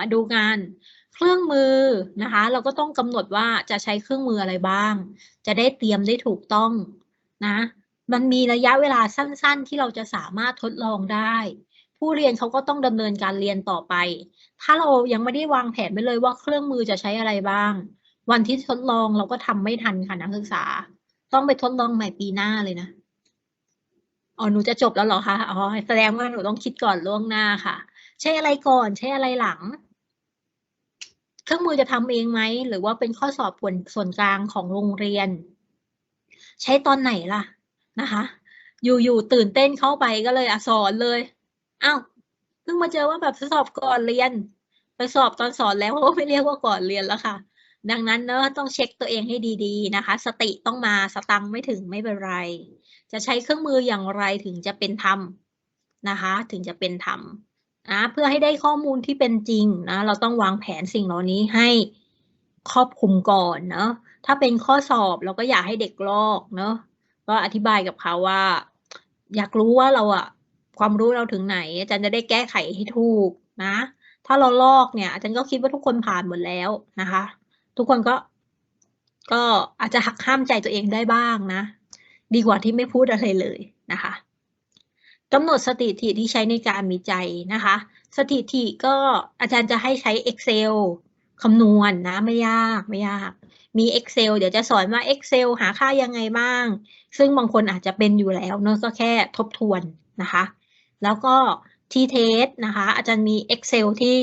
มาดูงานเครื่องมือนะคะ เราก็ต้องกำหนดว่าจะใช้เครื่องมืออะไรบ้าง จะได้เตรียมได้ถูกต้องนะ มันมีระยะเวลาสั้น ๆ ที่เราจะสามารถทดลองได้ ผู้เรียนเขาก็ต้องดำเนินการเรียนต่อไป ถ้าเรายังไม่ได้วางแผนไว้เลยว่าเครื่องมือจะใช้อะไรบ้าง วันที่ทดลองเราก็ทำไม่ทันค่ะนักศึกษา ต้องไปทดลองใหม่ปีหน้าเลยนะอ๋อหนูจะจบแล้วเหรอคะ อ๋อ แสดงว่าหนูต้องคิดก่อนล่วงหน้าค่ะ ใช้อะไรก่อน ใช้อะไรหลัง เครื่องมือจะทำเองไหม หรือว่าเป็นข้อสอบผลส่วนกลางของโรงเรียน ใช้ตอนไหนล่ะนะคะ อยู่ๆตื่นเต้นเข้าไปก็เลยอะสอนเลยอ้าวเพิ่งมาเจอว่าแบบสอบก่อนเรียน ไปสอบตอนสอนแล้วก็ไม่เรียกว่าก่อนเรียนแล้วค่ะ ดังนั้นเนอะต้องเช็คตัวเองให้ดีๆนะคะ สติต้องมาสตังไม่ถึงไม่เป็นไร จะใช้เครื่องมืออย่างไรถึงจะเป็นธรรมนะคะ ถึงจะเป็นธรรม นะเพื่อให้ได้ข้อมูลที่เป็นจริงนะเราต้องวางแผนสิ่งเหล่านี้ให้ครอบคลุมก่อนเนาะถ้าเป็นข้อสอบเราก็อยากให้เด็กลอกเนาะก็อธิบายกับเขาว่า อยากรู้ว่าเราอะความรู้เราถึงไหน อาจารย์จะได้แก้ไขให้ถูกนะ ถ้าเราลอกเนี่ย อาจารย์ก็คิดว่าทุกคนผ่านหมดแล้วนะคะ ทุกคนก็ ก็อาจจะหักห้ามใจตัวเองได้บ้างนะ ดีกว่าที่ไม่พูดอะไรเลยนะคะ กำหนดสถิติที่ใช้ในการวิจัยนะคะ สถิติก็อาจารย์จะให้ใช้ Excel คำนวณนนะไม่ยากไม่ยาก มี Excel เดี๋ยวจะสอนว่า Excel หาค่ายังไงบ้าง ซึ่งบางคนอาจจะเป็นอยู่แล้วเนอะก็แค่ทบทวนนะคะ แล้วก็ T-Test นะคะ อาจารย์มี Excel ที่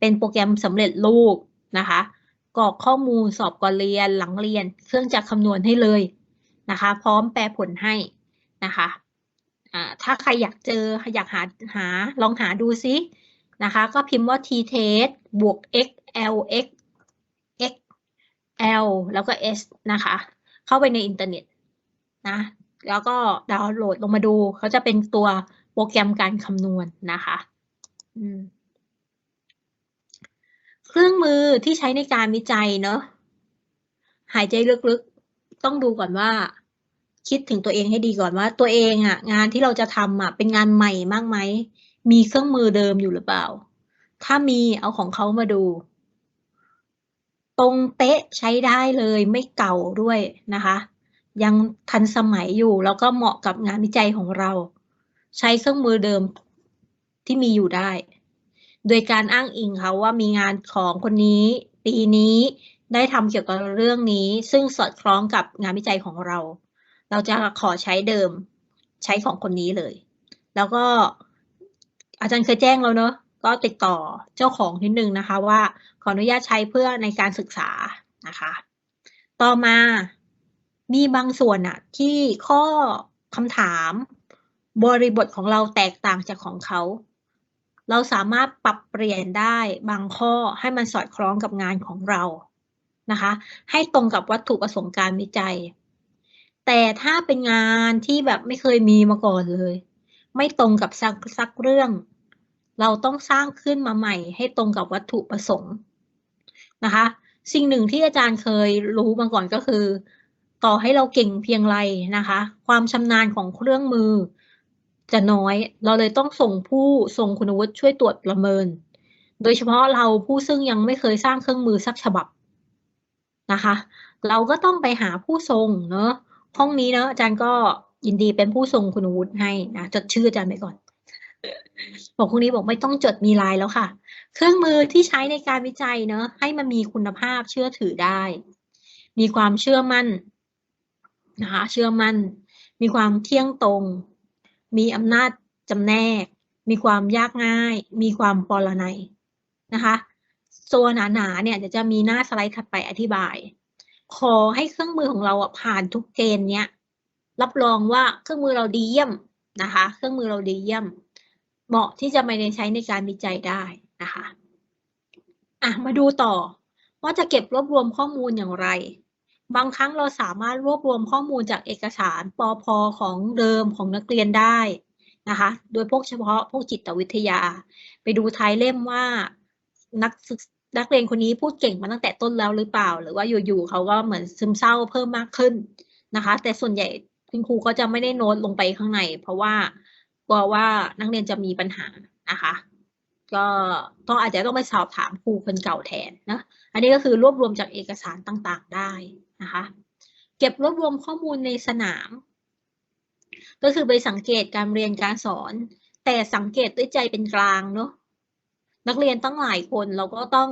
เป็นโปรแกรมสำเร็จรูปนะคะกรอกข้อมูลสอบก่อนเรียนหลังเรียน เครื่องจักรคำนวณให้เลยนะคะ พร้อมแปลผลให้นะคะ ถ้าใครอยากเจออยากหาหาลองหาดูซินะคะ ก็พิมพ์ว่า t test บวก x l x x l แล้วก็ s นะคะ เข้าไปในอินเทอร์เน็ตนะแล้วก็ดาวน์โหลดลงมาดู เขาจะเป็นตัวโปรแกรมการคำนวณนนะคะเครื่องมือที่ใช้ในการวิจัยเนอะหายใจลึกๆ ต้องดูก่อนว่า คิดถึงตัวเองให้ดีก่อนว่า ตัวเองอะงานที่เราจะทำอะเป็นงานใหม่มากไหมมีเครื่องมือเดิมอยู่หรือเปล่า ถ้ามีเอาของเขามาดู ตรงเป๊ะใช้ได้เลยไม่เก่าด้วยนะคะ ยังทันสมัยอยู่แล้วก็เหมาะกับงานวิจัยของเรา ใช้เครื่องมือเดิมที่มีอยู่ได้ โดยการอ้างอิงเขาว่ามีงานของคนนี้ ปีนี้ได้ทำเกี่ยวกับเรื่องนี้ ซึ่งสอดคล้องกับงานวิจัยของเรา เราจะขอใช้เดิมใช้ของคนนี้เลย แล้วก็อาจารย์เคยแจ้งแล้วเนอะก็ติดต่อเจ้าของนิดนึงนะคะ ว่าขออนุญาตใช้เพื่อในการศึกษานะคะ ต่อมามีบางส่วนอะที่ข้อคำถามบริบทของเราแตกต่างจากของเขา เราสามารถปรับเปลี่ยนได้บางข้อให้มันสอดคล้องกับงานของเรานะคะ ให้ตรงกับวัตถุประสงค์การวิจัย แต่ถ้าเป็นงานที่แบบไม่เคยมีมาก่อนเลย ไม่ตรงกับสักสักเรื่อง เราต้องสร้างขึ้นมาใหม่ ให้ตรงกับวัตถุประสงค์นะคะ สิ่งหนึ่งที่อาจารย์เคยรู้มาก่อนก็คือ ต่อให้เราเก่งเพียงไรนะคะ ความชำนาญของเครื่องมือ จะน้อยเราเลยต้องส่งผู้ทรงคุณวุฒิช่วยตรวจประเมิน โดยเฉพาะเราผู้ซึ่งยังไม่เคยสร้างเครื่องมือสักฉบับนะคะ เราก็ต้องไปหาผู้ทรงเนาะ ห้องนี้เนาะอาจารย์ก็ยินดีเป็นผู้ทรงคุณวุฒิให้นะจดชื่ออาจารย์ไปก่อน บอกพวกนี้บอกไม่ต้องจดมีลายแล้วค่ะ เครื่องมือที่ใช้ในการวิจัยเนาะให้มันมีคุณภาพเชื่อถือได้ มีความเชื่อมั่นนะคะเชื่อมั่น มีความเที่ยงตรง มีอำนาจจำแนก มีความยากง่าย มีความปรนัยนะคะตัวหนาๆเนี่ยจะจะมีหน้าสไลด์ถัดไปอธิบาย ขอให้เครื่องมือของเราอะผ่านทุกเกณฑ์เนี้ยรับรองว่าเครื่องมือเราดีเยี่ยมนะคะ เครื่องมือเราดีเยี่ยม เหมาะที่จะมาใช้ในการวิจัยได้นะคะอะมาดูต่อว่าจะเก็บรวบรวมข้อมูลอย่างไร บางครั้งเราสามารถรวบรวมข้อมูลจากเอกสารปอพอของเดิมของนักเรียนได้นะคะ โดยพวกเฉพาะพวกจิตวิทยา ไปดูท้ายเล่มว่านักศึก นักเรียนคนนี้พูดเก่งมาตั้งแต่ต้นแล้วหรือเปล่า หรือว่าอยู่ๆเขาก็เหมือนซึมเศร้าเพิ่มมากขึ้นนะคะ แต่ส่วนใหญ่คุณครูก็จะไม่ได้โน้ตลงไปข้างใน เพราะว่ากลัวว่านักเรียนจะมีปัญหานะคะ ก็ต้องอาจจะต้องไปสอบถามครูคนเก่าแทนนะอันนี้ก็คือรวบรวมจากเอกสารต่างๆได้นะคะ เก็บรวบรวมข้อมูลในสนาม ก็คือไปสังเกตการเรียนการสอน แต่สังเกตด้วยใจเป็นกลางเนาะ นักเรียนตั้งหลายคนเราก็ต้อง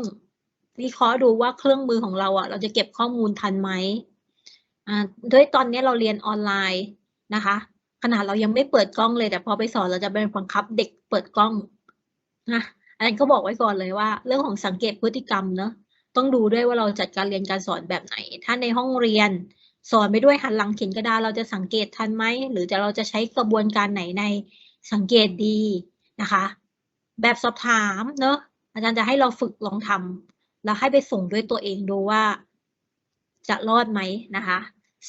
วิเคราะห์ดูว่าเครื่องมือของเราอะเราจะเก็บข้อมูลทันไหมอ่าด้วยตอนนี้เราเรียนออนไลน์นะคะ ขนาดเรายังไม่เปิดกล้องเลย แต่พอไปสอนเราจะเป็นบังคับเด็กเปิดกล้องนะอันนั้นก็บอกไว้ก่อนเลยว่า เรื่องของสังเกตพฤติกรรมเนาะต้องดูด้วยว่าเราจัดการเรียนการสอนแบบไหน ถ้าในห้องเรียนสอนไปด้วยหันหลังเขียนกระดาษเราจะสังเกตทันไหมหรือจะเราจะใช้กระบวนการไหนในสังเกตดีนะคะ แบบสอบถามเนาะอาจารย์จะให้เราฝึกลองทำแล้วให้ไปส่งด้วยตัวเองดูว่า จะรอดไหมนะคะ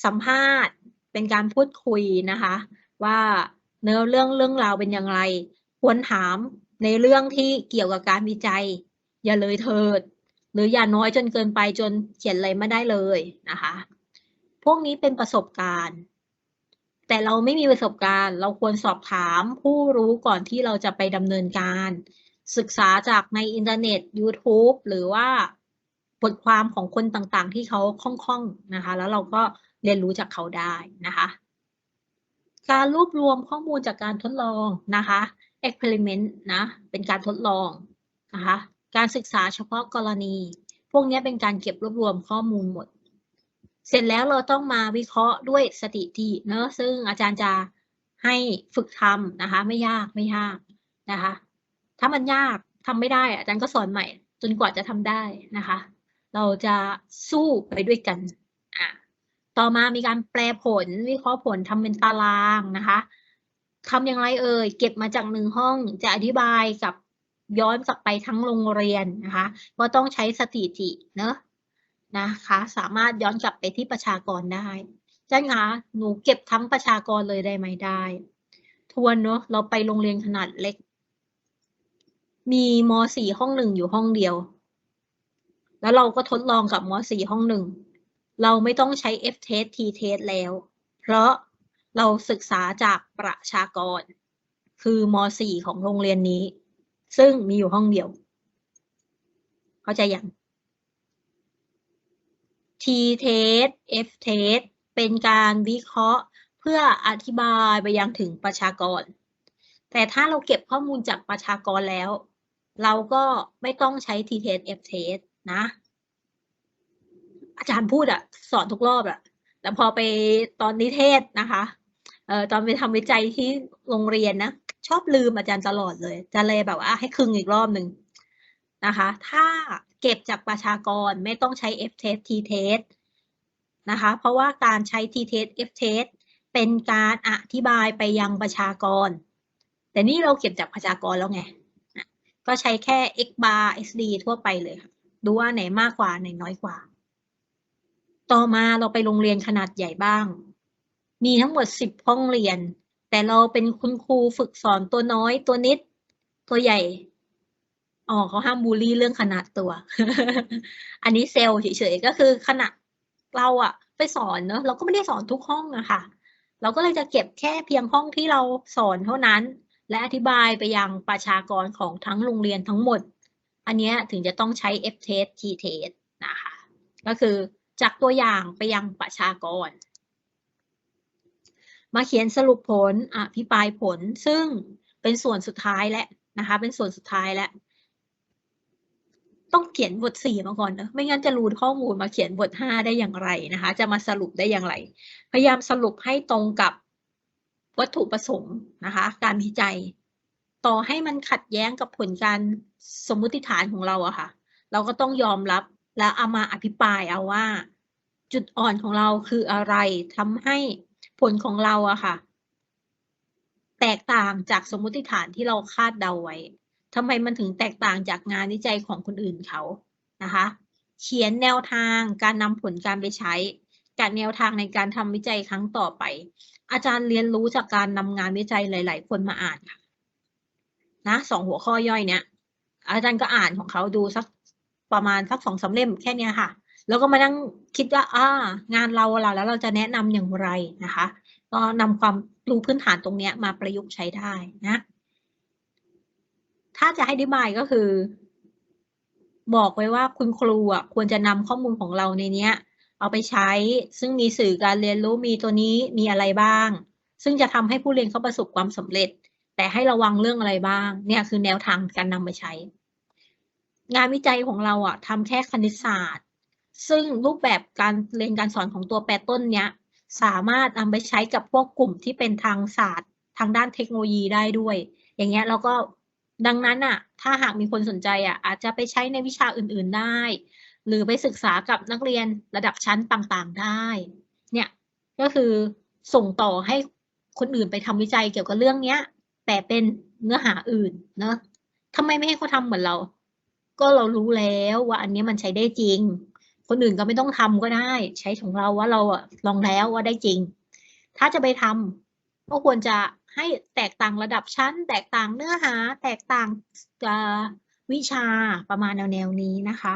สัมภาษณ์เป็นการพูดคุยนะคะ ว่าเนื้อเรื่องเรื่องราวเป็นอย่างไร ควรถามในเรื่องที่เกี่ยวกับการวิจัย อย่าเลยเถิด หรืออย่าน้อยจนเกินไปจนเขียนอะไรไม่ได้เลยนะคะ พวกนี้เป็นประสบการณ์ แต่เราไม่มีประสบการณ์ เราควรสอบถามผู้รู้ก่อนที่เราจะไปดำเนินการ ศึกษาจากในอินเทอร์เน็ต YouTube หรือว่าบทความของคนต่างๆ ที่เขาคล่องๆนะคะ แล้วเราก็เรียนรู้จากเขาได้นะคะ การรวบรวมข้อมูลจากการทดลองนะคะ experiment นะ เป็นการทดลองนะคะ การศึกษาเฉพาะกรณี พวกนี้เป็นการเก็บรวบรวมข้อมูลหมด เสร็จแล้วเราต้องมาวิเคราะห์ด้วยสถิติเนอะซึ่งอาจารย์จะให้ฝึกทำนะคะ ไม่ยากไม่ยากนะคะ ถ้ามันยากทำไม่ได้ อาจารย์ก็สอนใหม่ จนกว่าจะทำได้นะคะ เราจะสู้ไปด้วยกันอะต่อมามีการแปลผลวิเคราะห์ผลทำเป็นตารางนะคะทำอย่างไรเอ่ยเก็บมาจากหนึ่งห้องจะอธิบายกับย้อนกลับไปทั้งโรงเรียนนะคะก็ต้องใช้สถิติเนอะ นะคะ สามารถย้อนกลับไปที่ประชากรได้จ้าคะหนูเก็บทั้งประชากรเลยได้ไหมได้ ทวนเนอะเราไปโรงเรียนขนาดเล็ก มีม .4 ห้องหนึ่งอยู่ห้องเดียว แล้วเราก็ทดลองกับม .4 ห้องหนึ่งเราไม่ต้องใช้ F test T test แล้ว เพราะเราศึกษาจากประชากร คือม .4 ของโรงเรียนนี้ ซึ่งมีอยู่ห้องเดียว เข้าใจยัง T test F test เป็นการวิเคราะห์เพื่ออธิบายไปยังถึงประชากร แต่ถ้าเราเก็บข้อมูลจากประชากรแล้ว เราก็ไม่ต้องใช้ T test F test นะ อาจารย์พูดอะสอนทุกรอบอะแต่พอไปตอนนิเทศนะคะเอ่อตอนไปทำวิจัยที่โรงเรียนนะ ชอบลืมอาจารย์ตลอดเลยจะเลยแบบว่าให้คึงอีกรอบหนึ่ง นะคะ ถ้าเก็บจากประชากรไม่ต้องใช้ F test T test นะคะ เพราะว่าการใช้ T test F test เป็นการอธิบายไปยังประชากร แต่นี่เราเก็บจากประชากรแล้วไง ก็ใช้แค่ x bar xd ทั่วไปเลยค่ะ ดูว่าไหนมากกว่าไหนน้อยกว่า ต่อมาเราไปโรงเรียนขนาดใหญ่บ้าง มีทั้งหมดสิบห้องเรียน แต่เราเป็นคุณครูฝึกสอนตัวน้อยตัวนิด ตัวใหญ่ อ๋อเขาห้ามบูลลี่เรื่องขนาดตัว อันนี้เซลล์เฉยๆก็คือขนาดเราอะไปสอนเนอะเราก็ไม่ได้สอนทุกห้องอะค่ะ เราก็เลยจะเก็บแค่เพียงห้องที่เราสอนเท่านั้น และอธิบายไปยังประชากรของทั้งโรงเรียนทั้งหมด อันนี้ถึงจะต้องใช้ F test T test นะคะก็คือจากตัวอย่างไปยังประชากร มาเขียนสรุปผลอภิปรายผลซึ่งเป็นส่วนสุดท้ายแล้วนะคะ เป็นส่วนสุดท้ายแล้ว ต้องเขียนบทสี่มาก่อนนะไม่งั้นจะรูดข้อมูลมาเขียนบทห้าได้อย่างไรนะคะ จะมาสรุปได้อย่างไร พยายามสรุปให้ตรงกับวัตถุประสงค์นะคะ การวิจัย ต่อให้มันขัดแย้งกับผลการสมมุติฐานของเราอะค่ะ เราก็ต้องยอมรับแล้วเอามาอภิปรายเอาว่า จุดอ่อนของเราคืออะไรทำให้ผลของเราอะค่ะ แตกต่างจากสมมุติฐานที่เราคาดเดาไว้ ทำไมมันถึงแตกต่างจากงานวิจัยของคนอื่นเขานะคะ เขียนแนวทางการนำผลการไปใช้กับแนวทางในการทำวิจัยครั้งต่อไป อาจารย์เรียนรู้จากการนำงานวิจัยหลาย ๆ คนมาอ่านค่ะนะสองหัวข้อย่อยเนี้ยอาจารย์ก็อ่านของเขาดูสักประมาณสักสองสาเล่มแค่นี้ค่ะ แล้วก็มานั่งคิดว่าอ่างานเราเราแล้วเราจะแนะนำอย่างไรนะคะ ก็นำความรู้พื้นฐานตรงเนี้ยมาประยุกต์ใช้ได้นะ ถ้าจะให้อธิบายก็คือ บอกไว้ว่าคุณครูอะควรจะนำข้อมูลของเราในเนี้ย เอาไปใช้ ซึ่งมีสื่อการเรียนรู้มีตัวนี้มีอะไรบ้าง ซึ่งจะทำให้ผู้เรียนเขาประสบความสำเร็จ แต่ให้ระวังเรื่องอะไรบ้าง เนี่ยคือแนวทางการนำไปใช้ งานวิจัยของเราอะทำแค่คณิตศาสตร์ ซึ่งรูปแบบการเรียนการสอนของตัวแปรต้นเนี้ยสามารถนำไปใช้กับพวกกลุ่มที่เป็นทางศาสตร์ ทางด้านเทคโนโลยีได้ด้วย อย่างเงี้ยเราก็ ดังนั้นอะถ้าหากมีคนสนใจอะอาจจะไปใช้ในวิชาอื่น ๆได้ หรือไปศึกษากับนักเรียนระดับชั้นต่างๆได้ เนี่ยก็คือส่งต่อให้คนอื่นไปทำวิจัยเกี่ยวกับเรื่องเนี้ย แต่เป็นเนื้อหาอื่นเนอะทำไมไม่ให้เขาทำเหมือนเรา ก็เรารู้แล้วว่าอันนี้มันใช้ได้จริง คนอื่นก็ไม่ต้องทำก็ได้ ใช้ของเราว่าเราอะลองแล้วว่าได้จริง ถ้าจะไปทำ ก็ควรจะให้แตกต่างระดับชั้น แตกต่างเนื้อหา แตกต่างวิชาประมาณแนวๆนี้นะคะ